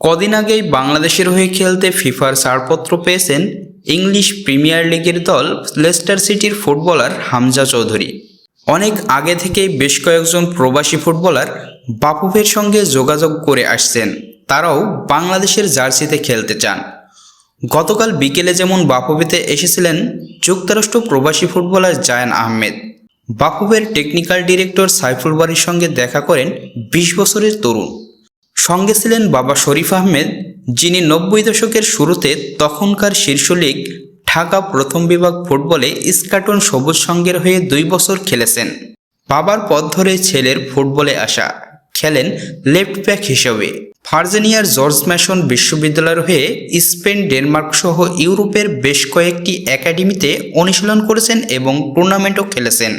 কদিন আগেই বাংলাদেশের হয়ে খেলতে ফিফার ছাড়পত্র পেয়েছেন ইংলিশ প্রিমিয়ার লিগের দল লেস্টার সিটির ফুটবলার হামজা চৌধুরী। অনেক আগে থেকেই বেশ কয়েকজন প্রবাসী ফুটবলার বাপুফের সঙ্গে যোগাযোগ করে আসছেন। তারাও বাংলাদেশের জার্সিতে খেলতে চান। গতকাল বিকেলে যেমন বাপুবেতে এসেছিলেন যুক্তরাষ্ট্র প্রবাসী ফুটবলার জায়ান আহমেদ। বাপুবের টেকনিক্যাল ডিরেক্টর সাইফুল বাড়ির সঙ্গে দেখা করেন বিশ বছরের তরুণ। সঙ্গে ছিলেন বাবা শরীফ আহমেদ, যিনি নব্বই দশকের শুরুতে তখনকার শীর্ষ লীগ ঢাকা প্রথম বিভাগ ফুটবলে ইস্কাটন সবুজ সঙ্গের হয়ে দুই বছর খেলেছেন। বাবার পথ ধরে ছেলের ফুটবলে আসা, খেলেন লেফট ব্যাক হিসেবে। ভার্জিনিয়ার জর্জ ম্যাশন বিশ্ববিদ্যালয়ের হয়ে স্পেন, ডেনমার্ক সহ ইউরোপের বেশ কয়েকটি একাডেমিতে অনুশীলন করেছেন এবং টুর্নামেন্টও খেলেছেন।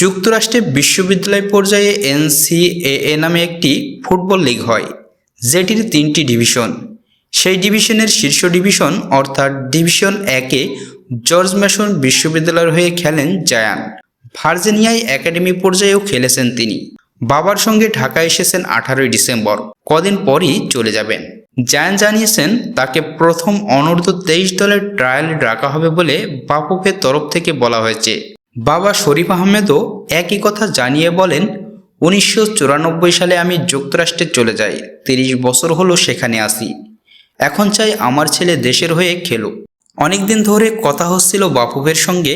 যুক্তরাষ্ট্রে বিশ্ববিদ্যালয় পর্যায়ে এনসিএএ নামে একটি ফুটবল লীগ হয়। যেটির তিনটি ডিভিশন। সেই ডিভিশনের শীর্ষ ডিভিশন অর্থাৎ ডিভিশন একে জর্জ ম্যাশন বিশ্ববিদ্যালয়ের হয়ে খেলেন জায়ান। ভার্জিনিয়ায় একাডেমি পর্যায়েও খেলেছেন তিনি। বাবার সঙ্গে ঢাকা এসেছেন আঠারোই ডিসেম্বর, কদিন পরই চলে যাবেন। জায়ান জানিয়েছেন, তাকে প্রথম অনূর্ধ্ব তেইশ দলের ট্রায়ালে ডাকা হবে বলে বাপুফের তরফ থেকে বলা হয়েছে। বাবা শরীফ আহমেদও একই কথা জানিয়ে বলেন উনিশশো চুরানব্বই সালে আমি যুক্তরাষ্ট্রে চলে যাই। তিরিশ বছর হলো সেখানে আসি। এখন চাই আমার ছেলে দেশের হয়ে খেলুক। অনেকদিন ধরে কথা হচ্ছিল বাফুফের সঙ্গে।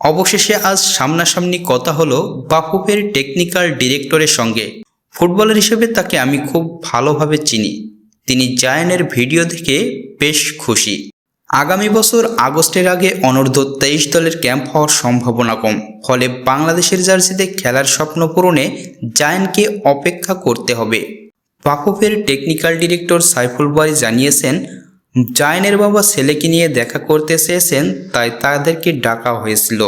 অবশেষে আজ সামনাসামনি কথা হলো বাফুফের টেকনিক্যাল ডিরেক্টরের সঙ্গে। ফুটবলার হিসেবে তাকে আমি খুব ভালোভাবে চিনি। তিনি জায়ানের ভিডিও দেখে বেশ খুশি। আগামী বছর আগস্টের আগে অনূর্ধ্ব তেইশ দলের ক্যাম্প হওয়ার সম্ভাবনা কম। ফলে বাংলাদেশের জার্সিতে খেলার স্বপ্ন পূরণে জায়ানকে অপেক্ষা করতে হবে। বাফুফের টেকনিক্যাল ডিরেক্টর সাইফুল বারি জানিয়েছেন, জায়নের বাবা ছেলেকে নিয়ে দেখা করতে চেয়েছেন, তাই তাদেরকে ডাকা হয়েছিল।